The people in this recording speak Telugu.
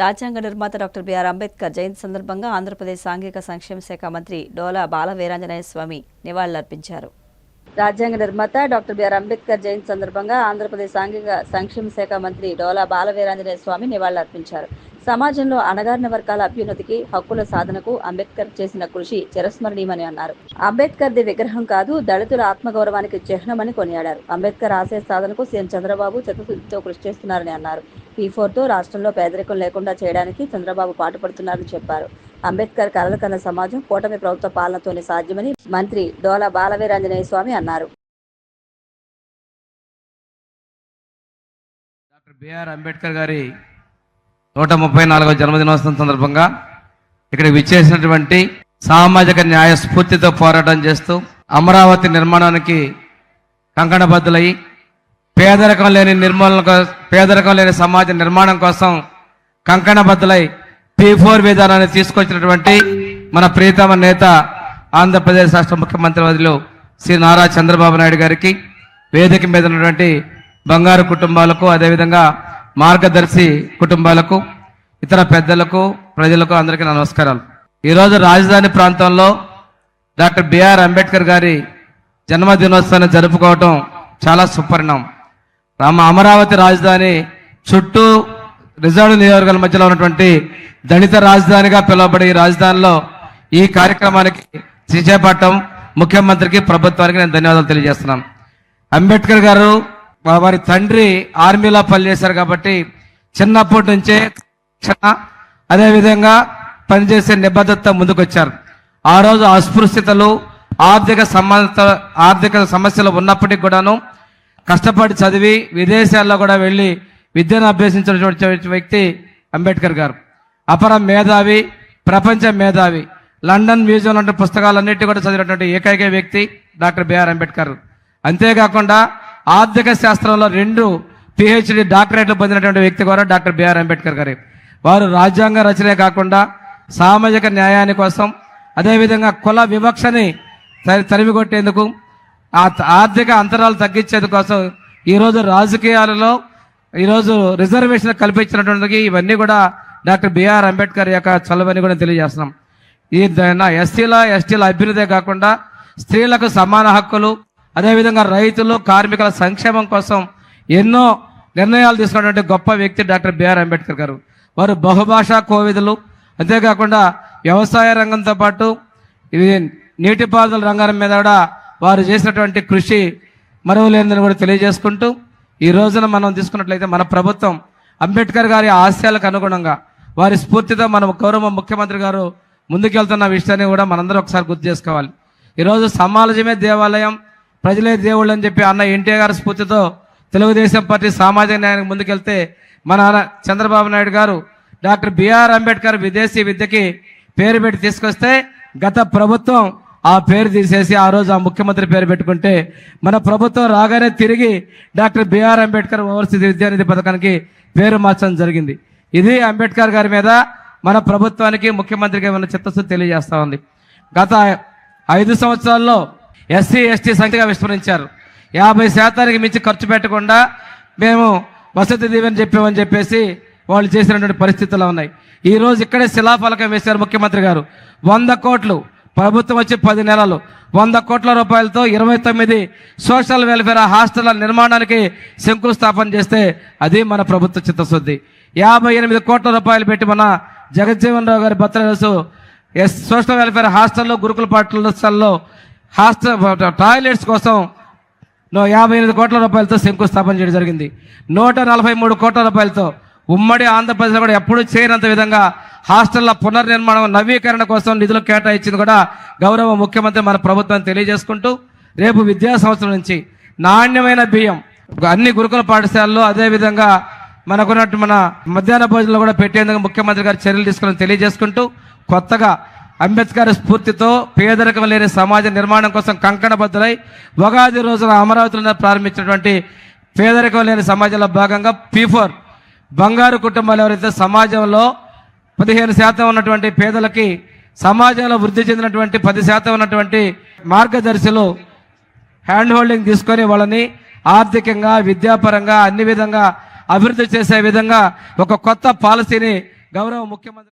రాజ్యాంగ నిర్మాత డాక్టర్ బిఆర్ అంబేద్కర్ జయంతి సందర్భంగా ఆంధ్రప్రదేశ్ సాంఘిక సంక్షేమ శాఖ మంత్రి డోలా బాల వీరాంజనేయ స్వామి నివాళులర్పించారు. రాజ్యాంగ నిర్మాత డాక్టర్ బిఆర్ అంబేద్కర్ జయంతి సందర్భంగా ఆంధ్రప్రదేశ్ సాంఘిక సంక్షేమ శాఖ మంత్రి డోలా బాల వీరాంజనేయ స్వామి నివాళులర్పించారు. సమాజంలో అణగారిన వర్గాల అభ్యున్నతికి హక్కుల సాధనకు అంబేద్కర్ చేసిన కృషి చిరస్మరణీయమని అన్నారు. అంబేద్కర్ ది విగ్రహం కాదు దళితుల ఆత్మగౌరవానికి చిహ్నమని కొనియాడారు. అంబేద్కర్ ఆశయ సాధనకు సీఎం చంద్రబాబు చతుర్థితో కృషి చేస్తున్నారని అన్నారు. పీ ఫోర్తో రాష్ట్రంలో పేదరికం లేకుండా చేయడానికి చంద్రబాబు పాటుపడుతున్నారని చెప్పారు. అంబేద్కర్ కలలు కన్న సమాజం కూటమి ప్రభుత్వ పాలనతోనే సాధ్యమని మంత్రి డోలా బాలవీరాంజనేయ స్వామి అన్నారు. డాక్టర్ బిఆర్ అంబేద్కర్ గారి నూట ముప్పై నాలుగవ జన్మదినోత్సవం సందర్భంగా ఇక్కడ విచ్చేసినటువంటి సామాజిక న్యాయ స్ఫూర్తితో పోరాటం చేస్తూ అమరావతి నిర్మాణానికి కంకణబద్దులయ్యి పేదరికం లేని నిర్మూలన పేదరికం లేని సమాజ నిర్మాణం కోసం కంకణబద్దులై పీ ఫోర్ విధానాన్ని తీసుకొచ్చినటువంటి మన ప్రీతమ నేత ఆంధ్రప్రదేశ్ రాష్ట్ర ముఖ్యమంత్రి వదిలు శ్రీ నారా చంద్రబాబు నాయుడు గారికి వేదిక మీద ఉన్నటువంటి బంగారు కుటుంబాలకు అదేవిధంగా మార్గదర్శి కుటుంబాలకు ఇతర పెద్దలకు ప్రజలకు అందరికీ నమస్కారాలు. ఈరోజు రాజధాని ప్రాంతంలో డాక్టర్ బిఆర్ అంబేద్కర్ గారి జన్మదినోత్సవాన్ని జరుపుకోవటం చాలా సుపరిణామం రామ అమరావతి రాజధాని చుట్టూ రిజర్వ్ నియోజకవర్గాల మధ్యలో ఉన్నటువంటి దళిత రాజధానిగా పిలువబడే ఈ రాజధానిలో ఈ కార్యక్రమానికి చేపట్టడం ముఖ్యమంత్రికి ప్రభుత్వానికి నేను ధన్యవాదాలు తెలియజేస్తున్నాను. అంబేద్కర్ గారు వారి తండ్రి ఆర్మీలో పనిచేశారు కాబట్టి చిన్నప్పటి నుంచే శిక్షణ, అదేవిధంగా పనిచేసే నిబద్ధత ముందుకొచ్చారు. ఆ రోజు అస్పృశ్యతలు ఆర్థిక సంబంధ ఆర్థిక సమస్యలు ఉన్నప్పటికీ కూడాను కష్టపడి చదివి విదేశాల్లో కూడా వెళ్ళి విద్యను అభ్యసించినటువంటి వ్యక్తి అంబేద్కర్ గారు. అపర మేధావి ప్రపంచ మేధావి లండన్ మ్యూజియం లాంటి పుస్తకాలన్నిటి కూడా చదివినటువంటి ఏకైక వ్యక్తి డాక్టర్ బిఆర్ అంబేద్కర్. అంతేకాకుండా ఆర్థిక శాస్త్రంలో రెండు పిహెచ్డి డాక్టరేట్లు పొందినటువంటి వ్యక్తి కూడా డాక్టర్ బిఆర్ అంబేద్కర్ గారి. వారు రాజ్యాంగ రచనే కాకుండా సామాజిక న్యాయాని కోసం అదేవిధంగా కుల వివక్షని తరిమికొట్టేందుకు కొట్టేందుకు ఆ ఆర్థిక అంతరాలు తగ్గించేందుకు కోసం ఈరోజు రాజకీయాలలో ఈరోజు రిజర్వేషన్ కల్పించినటువంటి ఇవన్నీ కూడా డాక్టర్ బిఆర్ అంబేద్కర్ యొక్క చలవని కూడా తెలియజేస్తున్నాం. ఈ ఎస్సీల ఎస్టీల అభ్యున్నదే కాకుండా స్త్రీలకు సమాన హక్కులు అదేవిధంగా రైతులు కార్మికుల సంక్షేమం కోసం ఎన్నో నిర్ణయాలు తీసుకున్నటువంటి గొప్ప వ్యక్తి డాక్టర్ బిఆర్ అంబేద్కర్ గారు. వారు బహుభాషా కోవిదులు. అంతేకాకుండా వ్యవసాయ రంగంతో పాటు ఇది నీటిపారుదల రంగం మీద కూడా వారు చేసినటువంటి కృషి మరవలేనిదని కూడా తెలియజేసుకుంటూ ఈ రోజున మనం తీసుకున్నట్లయితే మన ప్రభుత్వం అంబేద్కర్ గారి ఆశయాలకు అనుగుణంగా వారి స్ఫూర్తితో మన గౌరవ ముఖ్యమంత్రి గారు ముందుకెళ్తున్న విషయాన్ని కూడా మనందరం ఒకసారి గుర్తు చేసుకోవాలి. ఈరోజు సమాజమే దేవాలయం ప్రజలే దేవుళ్ళు అని చెప్పి అన్న ఎన్టీఆర్ గారి స్ఫూర్తితో తెలుగుదేశం పార్టీ సామాజిక న్యాయానికి ముందుకెళ్తే మన చంద్రబాబు నాయుడు గారు డాక్టర్ బిఆర్ అంబేద్కర్ విదేశీ విద్యకి పేరు పెట్టి తీసుకొస్తే గత ప్రభుత్వం ఆ పేరు తీసేసి ఆ రోజు ఆ ముఖ్యమంత్రి పేరు పెట్టుకుంటే మన ప్రభుత్వం రాగానే తిరిగి doctor BR Ambedkar overseas Vidyanidhi పథకానికి పేరు మార్చడం జరిగింది. ఇది అంబేద్కర్ గారి మీద మన ప్రభుత్వానికి ముఖ్యమంత్రికి ఉన్న చిత్తశుద్ధి తెలియజేస్తా ఉంది. గత ఐదు సంవత్సరాల్లో ఎస్సీ ఎస్టీ సంఖ్యగా విస్మరించారు యాభై శాతానికి మించి ఖర్చు పెట్టకుండా మేము వసతి దీవెని చెప్పామని చెప్పేసి వాళ్ళు చేసినటువంటి పరిస్థితులు ఉన్నాయి. ఈ రోజు ఇక్కడే శిలాఫలకం వేశారు ముఖ్యమంత్రి గారు. వంద కోట్లు. ప్రభుత్వం వచ్చి పది నెలలు. వంద కోట్ల రూపాయలతో ఇరవై తొమ్మిది సోషల్ వెల్ఫేర్ హాస్టళ్ళ నిర్మాణానికి శంకుస్థాపన చేస్తే అది మన ప్రభుత్వ చిత్తశుద్ధి. యాభై ఎనిమిది కోట్ల రూపాయలు పెట్టి మన జగజ్జీవన్ రావు గారి బర్త్డే ఎస్ సోషల్ వెల్ఫేర్ హాస్టల్లో గురుకుల పాఠశాలలో హాస్టల్ టాయిలెట్స్ కోసం నో యాభై ఎనిమిది కోట్ల రూపాయలతో శంకుస్థాపన చేయడం జరిగింది. నూట నలభై మూడు కోట్ల రూపాయలతో ఉమ్మడి ఆంధ్రప్రదేశ్లో కూడా ఎప్పుడూ చేయనంత విధంగా హాస్టళ్ళ పునర్నిర్మాణం నవీకరణ కోసం నిధులు కేటాయించింది కూడా గౌరవ ముఖ్యమంత్రి మన ప్రభుత్వం తెలియజేసుకుంటూ రేపు విద్యా సంవత్సరం నుంచి నాణ్యమైన బియ్యం అన్ని గురుకుల పాఠశాలల్లో అదేవిధంగా మనకున్నట్టు మన మధ్యాహ్న భోజనంలో కూడా పెట్టేందుకు ముఖ్యమంత్రి గారు చర్యలు తీసుకుని తెలియజేసుకుంటూ కొత్తగా అంబేద్కర్ స్ఫూర్తితో పేదరికం లేని సమాజ నిర్మాణం కోసం కంకణబద్ధులై ఉగాది రోజున అమరావతిలో ప్రారంభించినటువంటి పేదరికం లేని సమాజంలో భాగంగా పీఫోర్ బంగారు కుటుంబాలు ఎవరైతే సమాజంలో పదిహేను శాతం ఉన్నటువంటి పేదలకి సమాజంలో వృద్ధి చెందినటువంటి పది శాతం ఉన్నటువంటి మార్గదర్శులు హ్యాండ్ హోల్డింగ్ తీసుకొని వాళ్ళని ఆర్థికంగా విద్యాపరంగా అన్ని విధంగా అభివృద్ధి చేసే విధంగా ఒక కొత్త పాలసీని గౌరవ ముఖ్యమంత్రి